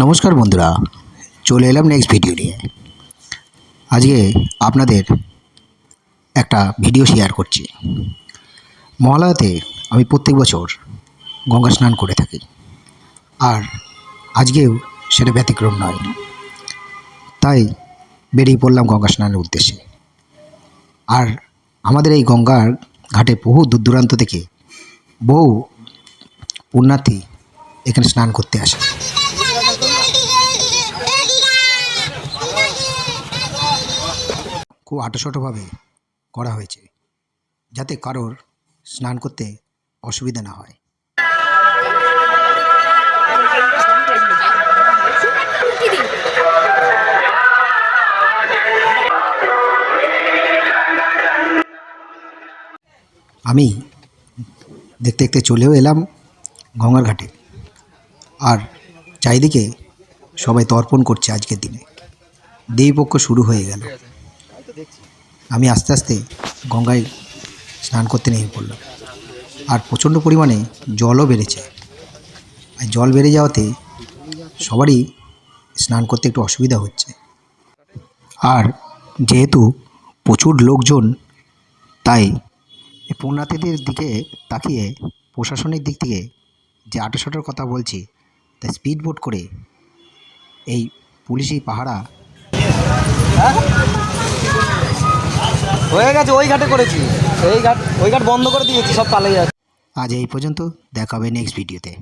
নমস্কার বন্ধুরা, চলে এলাম নেক্সট ভিডিও নিয়ে। আজকে আপনাদের একটা ভিডিও শেয়ার করছি। মহালয়াতে আমি প্রত্যেক বছর গঙ্গা স্নান করে থাকি। আর আজকেও সেটা ব্যতিক্রম নয়। তাই বেরিয়ে পড়লাম গঙ্গা স্নানের উদ্দেশ্যে। আর আমাদের এই গঙ্গার ঘাটে বহু দূর দূরান্ত থেকে বহু পুণ্যার্থী এখানে স্নান করতে আসে। খুব আটোসাটোভাবে করা হয়েছে, যাতে কারোর স্নান করতে অসুবিধা না হয়। আমি দেখতে দেখতে চলেও এলাম গঙ্গার ঘাটে আর চারিদিকে সবাই তর্পণ করছে আজকের দিনে। দেবীপক্ষ শুরু হয়ে গেল। আমি আস্তে আস্তে গঙ্গায় স্নান করতে নেমে পড়লাম। আর প্রচণ্ড পরিমাণে জলও বেড়েছে। আর জল বেড়ে যাওয়াতে সবারই স্নান করতে একটু অসুবিধা হচ্ছে। আর যেহেতু প্রচুর লোকজন, তাই পুণ্যার্থীদের দিকে তাকিয়ে, প্রশাসনের দিক থেকে যে আটোসাটোর কথা বলছি, তাই স্পিড বোট করে এই পুলিশি পাহারা হয়ে গেছে, ওই ঘাটে করেছি। এই ঘাট, ওই ঘাট বন্ধ করে দিয়েছি, সব পালিয়ে যাচ্ছে। আজ এই পর্যন্ত, দেখা হবে নেক্সট ভিডিওতে